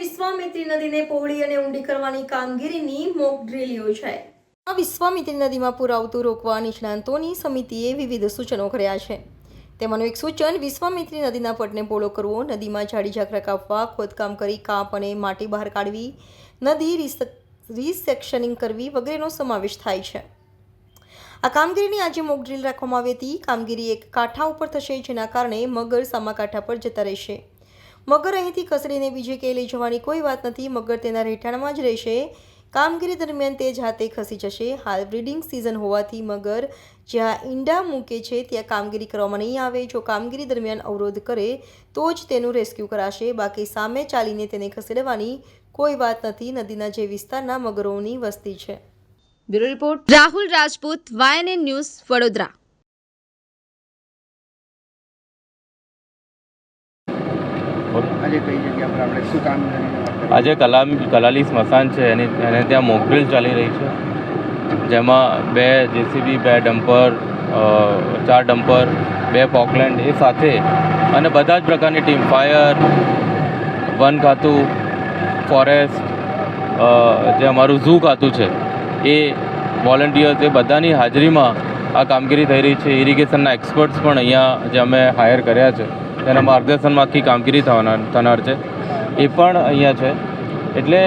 વિશ્વામિત્રી નદીને પહોળી અને ઊંડી કરવાની કામગીરીની મોક ડ્રીલ યોજાઈ આ વિશ્વામિત્રી નદીમાં પૂર આવતું રોકવા નિષ્ણાંતોની સમિતિએ વિવિધ સૂચનો કર્યા છે. તેમાંનું એક સૂચન, વિશ્વામિત્રી નદીના પટને પોળો કરવો, નદીમાં જાડી ઝાકરા કાપવા, ખોદકામ કરી કાપ અને માટી બહાર કાઢવી, નદી રિસેક્શનિંગ કરવી વગેરેનો સમાવેશ થાય છે. આ કામગીરીની આજે મોક ડ્રીલ રાખવામાં આવી હતી. કામગીરી એક કાંઠા ઉપર થશે, જેના કારણે મગર સામા કાંઠા પર જતા રહેશે. મગર અહીંથી ખસેડીને બીજે ક્યાંય લઈ જવાની કોઈ વાત નથી. મગર તેના રહેઠાણમાં જ રહેશે. કામગીરી દરમિયાન તે જાતે ખસી જશે. હાલ બ્રીડિંગ સિઝન હોવાથી મગર જ્યાં ઈંડા મૂકે છે, ત્યાં કામગીરી કરવામાં નહીં આવે. જો કામગીરી દરમિયાન અવરોધ કરે, તો જ તેનું રેસ્ક્યુ કરાશે. બાકી સામે ચાલીને તેને ખસેડવાની કોઈ વાત નથી. નદીના જે વિસ્તારના મગરોની વસ્તી છે. Bureau report, Rahul Rajput, YNN news, Vadodara. આજે કઈ જગ્યા પર આપણે શું કામ આજે કલા કલાલી સ્મશાન છે એની એને ત્યાં મોકડ્રીલ ચાલી રહી છે. જેમાં બે જેસીબી બે ડમ્પર ચાર ડમ્પર બે પોકલેન્ડ એ સાથે અને બધા જ પ્રકારની ટીમ. ફાયર વન ખાતું ફોરેસ્ટ જે અમારું ઝૂ ખાતું છે એ વોલન્ટિયર્સ એ બધાની હાજરીમાં આ કામગીરી થઈ રહી છે. ઇરિગેશનના એક્સપર્ટ્સ પણ અહીંયા જે અમે હાયર કર્યા છે. તેના માર્ગદર્શનમાં આખી કામગીરી થવાના થનાર છે. એ પણ અહીંયા છે. એટલે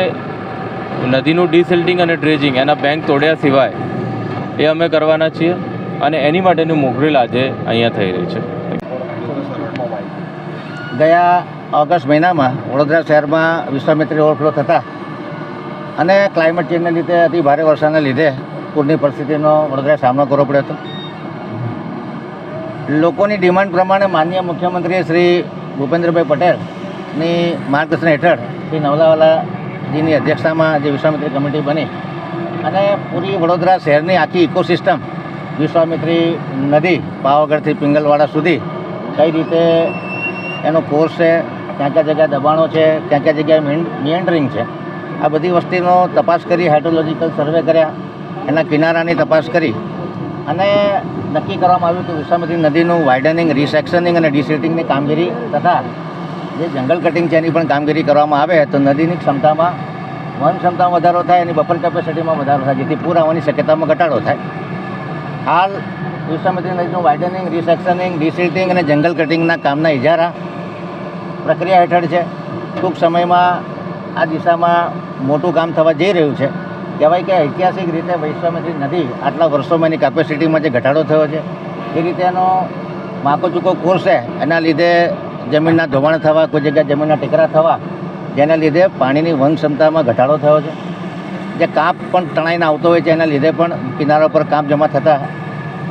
નદીનું ડિસિલ્ટિંગ અને ડ્રેજિંગ એના બેંક તોડ્યા સિવાય એ અમે કરવાના છીએ અને એની માટેની મોકરેલ આજે અહીંયા થઈ રહી છે. ગયા ઓગસ્ટ મહિનામાં વડોદરા શહેરમાં વિશ્વામિત્રી ઓવરફ્લો થતા અને ક્લાઇમેટ ચેન્જને લીધે અતિ ભારે વરસાદને લીધે પૂરની પરિસ્થિતિનો વડોદરાએ સામનો કરવો પડ્યો હતો. લોકોની ડિમાન્ડ પ્રમાણે માનનીય મુખ્યમંત્રી શ્રી ભૂપેન્દ્રભાઈ પટેલની માર્ગદર્શન હેઠળ શ્રી નવલાવાલાજીની અધ્યક્ષતામાં જે વિશ્વામિત્રી કમિટી બની અને પૂરી વડોદરા શહેરની આખી ઇકોસિસ્ટમ વિશ્વામિત્રી નદી પાવાગઢથી પિંગલવાડા સુધી કઈ રીતે એનો કોર્સ છે, ક્યાં ક્યાં જગ્યાએ દબાણો છે, ક્યાં ક્યાં જગ્યાએ મિયન્ડરિંગ છે, આ બધી વસ્તીનો તપાસ કરી હાઇડ્રોલોજીકલ સર્વે કર્યા, એના કિનારાની તપાસ કરી અને નક્કી કરવામાં આવ્યું કે વિશ્વામિત્રી નદીનું વાઇડનિંગ રિસેક્શનિંગ અને ડિસિલ્ટિંગની કામગીરી તથા જે જંગલ કટિંગ છે એની પણ કામગીરી કરવામાં આવે તો નદીની ક્ષમતામાં વન ક્ષમતામાં વધારો થાય એની બફર કેપેસિટીમાં વધારો થાય, જેથી પૂર આવવાની શક્યતામાં ઘટાડો થાય. હાલ વિશ્વામિત્રી નદીનું વાઇડનિંગ રિસેક્શનિંગ ડિસિલ્ટિંગ અને જંગલ કટિંગના કામના ઇજારા પ્રક્રિયા હેઠળ છે. ટૂંક સમયમાં આ દિશામાં મોટું કામ થવા જઈ રહ્યું છે. કહેવાય કે ઐતિહાસિક રીતે વૈશ્વામિત્રી નદી આટલા વર્ષોમાં એની કેપેસિટીમાં જે ઘટાડો થયો છે, એ રીતે એનો માકો ચૂકો કોર્સ છે, એના લીધે જમીનના ધોવાણ થવા, કોઈ જગ્યાએ જમીનના ટેકરા થવા, જેના લીધે પાણીની વન ક્ષમતામાં ઘટાડો થયો છે. જે કાપ પણ તણાઈને આવતો હોય છે, એના લીધે પણ કિનારા પર કાપ જમા થતાં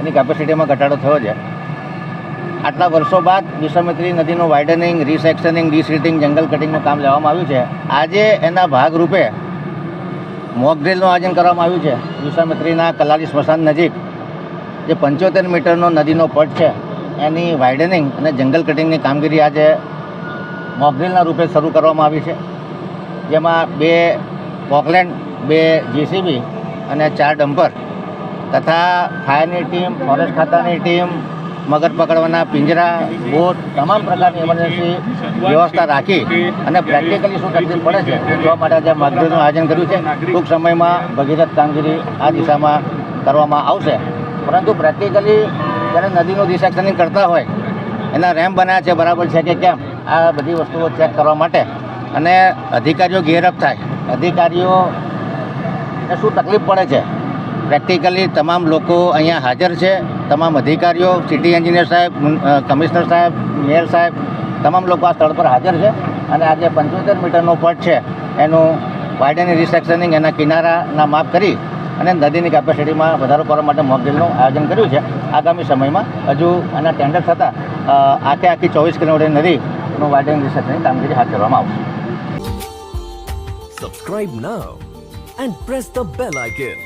એની કેપેસિટીમાં ઘટાડો થયો છે. આટલા વર્ષો બાદ વિશ્વામિત્રી નદીનું વાઇડનિંગ રિસેક્શનિંગ ડિસિલ્ટિંગ જંગલ કટિંગનું કામ લેવામાં આવ્યું છે. આજે એના ભાગરૂપે મોક ડ્રિલનું આયોજન કરવામાં આવ્યું છે. વિશ્વામિત્રીના કલાલી સ્મશાન નજીક જે પંચોતેર મીટરનો નદીનો પટ છે, એની વાઇડનિંગ અને જંગલ કટિંગની કામગીરી આજે મોક ડ્રિલના રૂપે શરૂ કરવામાં આવી છે. જેમાં બે પોકલેન્ડ, બે જેસીબી અને ચાર ડમ્પર તથા ફાયરની ટીમ, ફોરેસ્ટ ખાતાની ટીમ મગર પકડવાના પિંજરા, બોટ, તમામ પ્રકારની ઇમરજન્સી વ્યવસ્થા રાખી અને પ્રેક્ટિકલી શું તકલીફ પડે છે જોવા માટે આજે મગજનું આયોજન કર્યું છે. ટૂંક સમયમાં ભગીરથ કામગીરી આ દિશામાં કરવામાં આવશે. પરંતુ પ્રેક્ટિકલી જ્યારે નદીનું રિસેક્શનિંગ કરતા હોય, એના રેમ્પ બનાવ્યા છે, બરાબર છે કે કેમ? આ બધી વસ્તુઓ ચેક કરવા માટે. અને અધિકારીઓ ગેરઅપ થાય. અધિકારીઓને શું તકલીફ પડે છે? પ્રેક્ટિકલી તમામ લોકો અહીંયા હાજર છે. તમામ અધિકારીઓ, સિટી એન્જિનિયર સાહેબ કમિશનર સાહેબ, મેયર સાહેબ, તમામ લોકો આ સ્થળ પર હાજર છે અને આજે પંચોતેર મીટરનો પટ છે. એનું વાઇડનિંગ રિસેક્શનિંગ એના કિનારાના માપ કરી અને નદીની કેપેસિટીમાં વધારો કરવા માટે મોકડ્રીલનું આયોજન કર્યું છે. આગામી સમયમાં હજુ આના ટેન્ડર થતાં આખે આખી ચોવીસ કિલોમીટર નદીનું વાઇડનિંગ રિસેક્શનિંગ કામગીરી હાથ ધરવામાં આવશે. Subscribe now and press the bell icon.